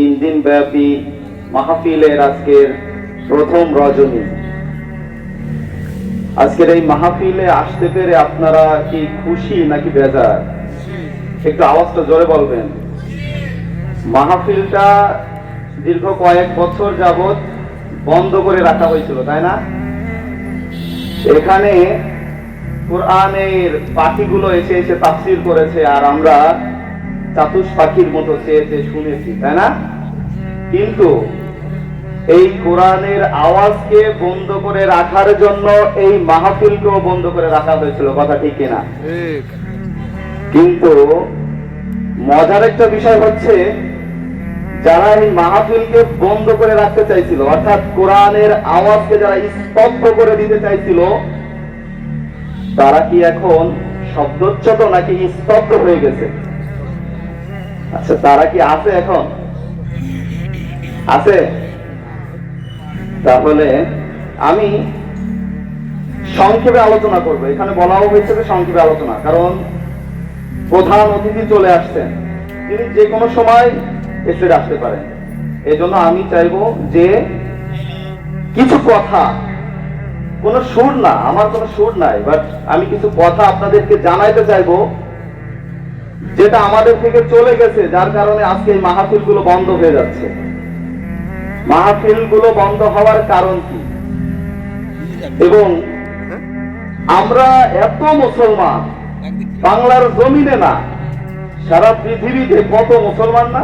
তিন দিন ব্যাপী মাহফিলের আজকের প্রথম রজনী। আজকের এই মাহফিলে আসতে পেরে আপনারা কি খুশি নাকি বেজার? একটু আওয়াজটা জোরে বলবেন। মাহফিলটা দীর্ঘ কয়েক বছর যাবত বন্ধ করে রাখা হয়েছিল, তাই না? এখানে কোরআনের পাখিগুলো এসে এসে তাফসির করেছে, আর আমরা চাতুষ পাখির মতো চেয়ে চেয়ে শুনেছি তাই না? কিন্তু এই কোরআনের আওয়াজকে বন্ধ করে রাখার জন্য এই মাহফিলকেও বন্ধ করে রাখা হয়েছিল কথা ঠিক কিনা? কিন্তু মজার একটা বিষয় হচ্ছে যারা এই মাহফিলকে বন্ধ করে রাখতে চাইছিল অর্থাৎ কোরআনের আওয়াজকে যারা স্তব্ধ করে দিতে চাইছিল তারা কি এখন শব্দচ্যত নাকি স্তব্ধ হয়ে গেছে? আচ্ছা তারা কি আছে এখন? আছে? তাহলে আমি সংক্ষেপে আলোচনা করব। এখানে বলাও হয়েছে যে সংক্ষেপে আলোচনা, কারণ প্রধান অতিথি চলে আসছেন। তিনি যে কোনো সময় এসে আসতে পারেন। এই জন্য আমি চাইব যে কিছু কথা, কোনো সুর না, আমার কোনো সুর নাই বাট আমি কিছু কথা আপনাদেরকে জানাইতে চাইব। যেটা আমাদের থেকে চলে গেছে, যার কারণে আজকে এই মাহফিলগুলো বন্ধ হয়ে যাচ্ছে। মাহফিলগুলো বন্ধ হওয়ার কারণ কি? এবং আমরা এত মুসলমান, বাংলার জমিনে না, সারা পৃথিবীতে কত মুসলমান না?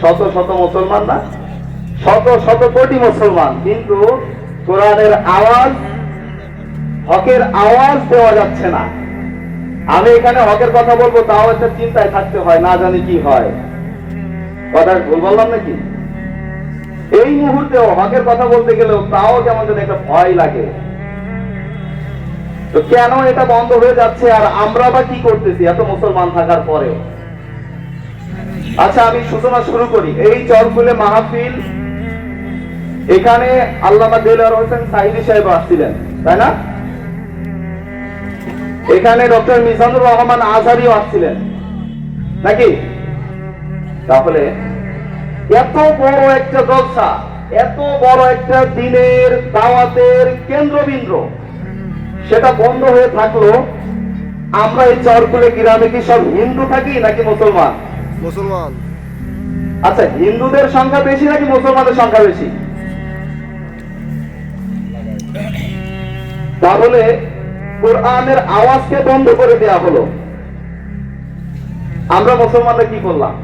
শত শত মুসলমান না? শত শত কোটি মুসলমান, কিন্তু কোরআনের আওয়াজ, হকের আওয়াজ দেওয়া যাচ্ছে না। আমি এখানে হকের কথা বলব, তাও একটা চিন্তায় থাকতে হয়, না জানি কি হয়। কথা ভুল বললাম নাকি? এই মুহূর্তেও হকের কথা বলতে গেলেও তাও কেমন যেন একটা ভয় লাগে। তো কেন এটা বন্ধ হয়ে যাচ্ছে আর আমরা বা কি করতেছি এত মুসলমান থাকার পরেও আচ্ছা আমি সূচনা শুরু করি। এই চরকুলে মাহফিল, এখানে আল্লামা দেলার হোসেন সাহিদি সাহেব আসছিলেন, তাই না? এখানে ডক্টর মিজানুর রহমান আজহারিও আসছিলেন। নাকি? তাহলে এত বড় একটা জলসা এত বড় একটা দিনের দাওয়াতের কেন্দ্রবিন্দু সেটা বন্ধ হয়ে থাকল। আমরা এই চরকুলে গ্রামে কি সব হিন্দু থাকি নাকি মুসলমান? মুসলমান। আচ্ছা হিন্দুদের সংখ্যা বেশি নাকি মুসলমানের সংখ্যা বেশি? তাহলে কোরআনের আওয়াজকে বন্ধ করে দেয়া হলো। আমরা মুসলমানরা কি করলাম?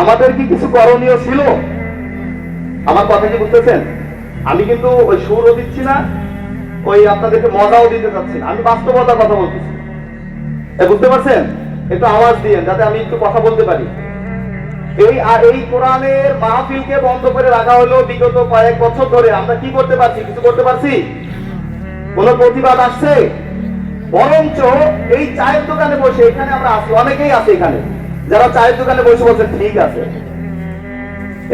আমাদের কি কিছু করণীয় ছিল? আমার কথা কি বুঝতেছেন? আমি কিন্তু ওই সুরও দিচ্ছি না, ওই আপনাদেরকে মজাও দিতে চাচ্ছি না। আমি বাস্তবতার কথা বলতেছি। বুঝতে পারছেন? একটু আওয়াজ দিয়ে যাতে আমি একটু কথা বলতে পারি। এই এই কোরআনের মাহফিলকে বন্ধ করে রাখা হলো বিগত কয়েক বছর ধরে। আমরা কি করতে পারছি? কিছু করতে পারছি? কোনো প্রতিবাদ আসছে? বরঞ্চ এই চায়ের দোকানে বসে, এখানে আমরা আছি অনেকেই আছে এখানে। যারা চায়ের দোকানে বসে বসে ঠিক আছে।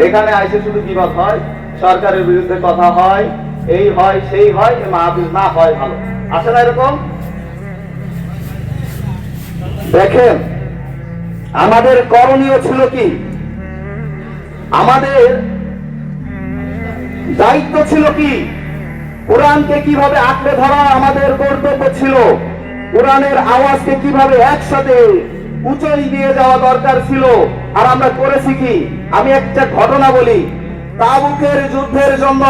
এখানে আইসে শুধু বিবাদ হয়, সরকারের বিরুদ্ধে কথা হয়, এই হয়, সেই হয় মাহফিল না হয় ভালো। আসে না এরকম? দেখেন, আমাদের করণীয় ছিল কি? আমাদের দায়িত্ব ছিল কি? কোরআনকে কীভাবে আঁকড়ে ধরা আমাদের কর্তব্য ছিল? কোরআনের আওয়াজকে কীভাবে একসাথে উঁচই দিয়ে যাওয়া দরকার ছিল? আর আমরা করেছি কি? আমি একটা ঘটনা বলি। তাবুকের যুদ্ধের জন্য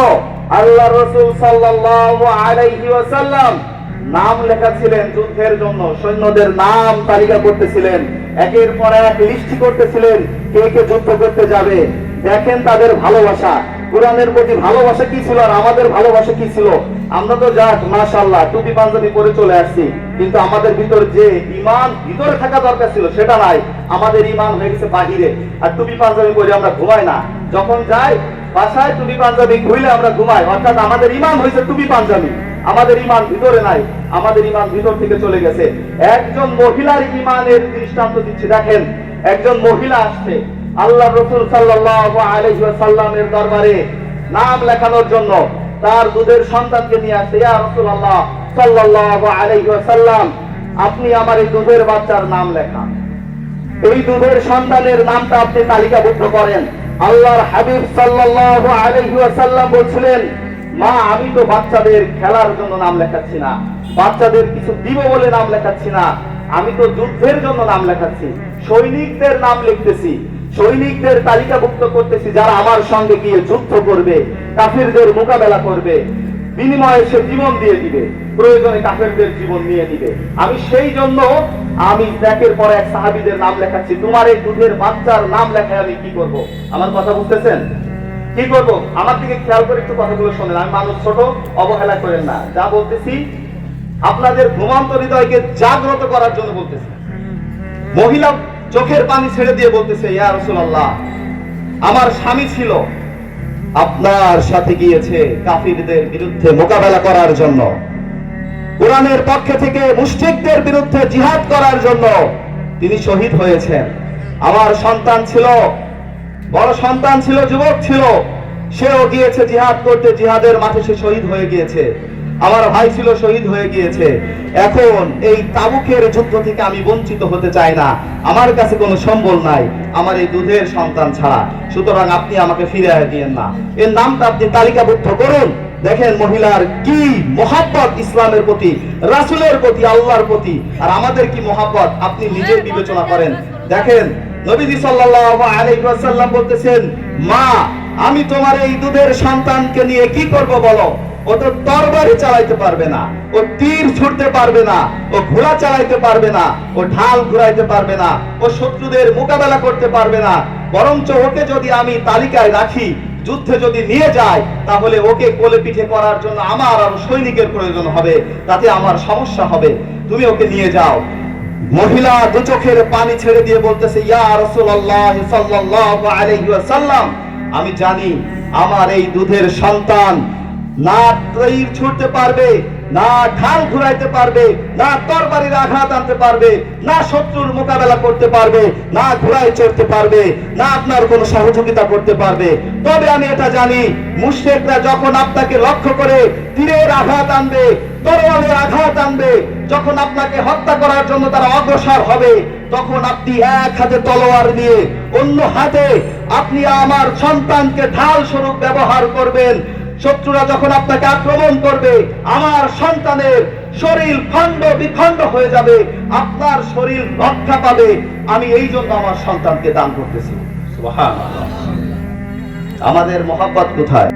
আল্লাহ রসুল সাল্লাল্লাহু আলাইহি ওয়াসাল্লাম নাম লেখা ছিলেন যুদ্ধের জন্য, সৈন্যদের নাম তালিকা করতেছিলেন। একের পর এক লিস্টি করতেছিলেন কে কে যুদ্ধ করতে যাবে। দেখেন তাদের ভালোবাসা। কোরআনের প্রতি ভালোবাসা কি ছিল আর আমাদের ভালোবাসা কি ছিল? আমরা তো যাক মাশাল্লাহ টুপি পাঞ্জাবি পরে চলে আসছি। কিন্তু আমাদের ভিতর যে ইমান ভিতরে থাকা দরকার ছিল, সেটা নাই। আমাদের ইমান হয়ে গেছে বাহিরে। আর টুপি পাঞ্জাবি পরে আমরা ঘুমাই না। যখন যাই, বাসায় টুপি পাঞ্জাবি খুইলে আমরা ঘুমাই। অর্থাৎ আমাদের ইমান হয়েছে টুপি পাঞ্জাবি। আমাদের ইমান ভিতরে নাই, আমাদের ইমান ভিতর থেকে চলে গেছে। একজন মহিলার ইমানের দৃষ্টান্ত দিচ্ছে, দেখেন, একজন মহিলা আসছে আল্লাহ রসুল আলাইহি দরবারে নাম লেখানোর জন্য তার দুধের সন্তানকে নিয়ে আসছে, ইয়া রাসূলুল্লাহ সাল্লাল্লাহু আলাইহি ওয়াসাল্লাম, আপনি আমার এই দুধের বাচ্চার নাম লেখান এই দুধের সন্তানের নামটা আপনি তালিকাভুক্ত করেন। আল্লাহর হাবিব সাল্লাল্লাহু আলাইহি ওয়াসাল্লাম বলছিলেন মা, আমি তো বাচ্চাদের খেলার জন্য নাম লেখাচ্ছি না। বাচ্চাদের কিছু দিব বলে নাম লেখাচ্ছি না। আমি তো যুদ্ধের জন্য নাম লেখাচ্ছি। সৈনিকদের নাম লিখতেছি। সৈনিকদের তালিকাভুক্ত করতেছি যারা আমার সঙ্গে গিয়ে যুদ্ধ করবে, কাফিরদের মোকাবেলা করবে, বিনিময়ে সে জীবন দিয়ে দিবে, প্রয়োজনে কাফেরদের জীবন নিয়ে দিবে আমি সেই জন্য আমি একের পর এক সাহাবিদের নাম লেখাচ্ছি। তোমার এই দুধের বাচ্চার নাম লেখায় আমি কি করব? আমার কথা বুঝতেছেন? কি করব? আমার দিকে খেয়াল করে একটু কথাগুলো শোনেন। আমি মানুষ ছোট, অবহেলা করেন না। যা বলতেছি, আপনাদের ঘুমন্ত হৃদয়কে জাগ্রত করার জন্য বলতেছি। মহিলা চোখের পানি ছেড়ে দিয়ে বলতেছে, ইয়া রাসূলুল্লাহ, আমার স্বামী ছিল। আপনার সাথে গিয়েছে কাফিরদের বিরুদ্ধে মোকাবেলা করার জন্য। কোরআনের পক্ষে থেকে মুশরিকদের বিরুদ্ধে জিহাদ করার জন্য তিনি শহীদ হয়েছেন। আমার সন্তান ছিল বড় সন্তান ছিল, যুবক ছিল। সেও গিয়েছে জিহাদ করতে, জিহাদের মাঠে সে শহীদ হয়ে গিয়েছে। আমার ভাই ছিল, শহীদ হয়ে গিয়েছে। এখন এই তাবুকের যুদ্ধ থেকে আমি বঞ্চিত হতে চাই না। আমার কাছে কোনো সম্বল নাই, আমার এই দুধের সন্তান ছাড়া। সুতরাং আপনি আমাকে ফিরে দিয়েন না। এর নামটা আপনি তালিকাভুক্ত করুন। দেখেন মহিলার কি মহাব্বত ইসলামের প্রতি, রাসুলের প্রতি, আল্লাহর প্রতি। আর আমাদের কি মহাব্বত? আপনি নিজে বিবেচনা করেন। দেখেন নবীজি সাল্লাল্লাহু আলাইহি ওয়াসাল্লাম বলতেছেন, মা, আমি তোমার এই দুধের সন্তানকে নিয়ে কি করব বলো? ও তো তরবারি চালাইতে পারবে না, ও তীর ছুটতে পারবে না, ও ঘোড়া চালাইতে পারবে না, ও ঢাল ঘুরাইতে পারবে না, ও শত্রুদের মোকাবেলা করতে পারবে না। বরঞ্চ ওকে যদি আমি তালিকায় রাখি, যুদ্ধে যদি নিয়ে যায় তাহলে ওকে কোলে পিঠে করার জন্য আমার আরও সৈনিকের প্রয়োজন হবে, তাতে আমার সমস্যা হবে। তুমি ওকে নিয়ে যাও। মহিলা দু চোখের পানি ছেড়ে দিয়ে বলতেছে আমি জানি আমার এই দুধের সন্তান না তীর ছুটতে পারবে, না ঢাল ঘুরাইতে পারবে, না তরবারির আঘাত আনতে পারবে, না শত্রুর মোকাবেলা করতে পারবে, না ঘোড়ায় চড়তে পারবে, না আপনার কোনো সহযোগিতা করতে পারবে। তবে আমি এটা জানি, মুশরিকরা যখন আপনাকে লক্ষ্য করে তীরের আঘাত আনবে তরবারের আঘাত আনবে। যখন আপনাকে হত্যা করার জন্য তারা অগ্রসর হবে, তখন আপনি এক হাতে তলোয়ার নিয়ে অন্য হাতে আপনি আমার সন্তানকে ঢাল স্বরূপ ব্যবহার করবেন। শত্রুরা যখন আপনাকে আক্রমণ করবে, আমার সন্তানের শরীর খণ্ড বিখণ্ড হয়ে যাবে, আপনার শরীর রক্ষা পাবে। আমি এই জন্য আমার সন্তানকে দান করতেছি। আমাদের মহাব্বত কোথায়?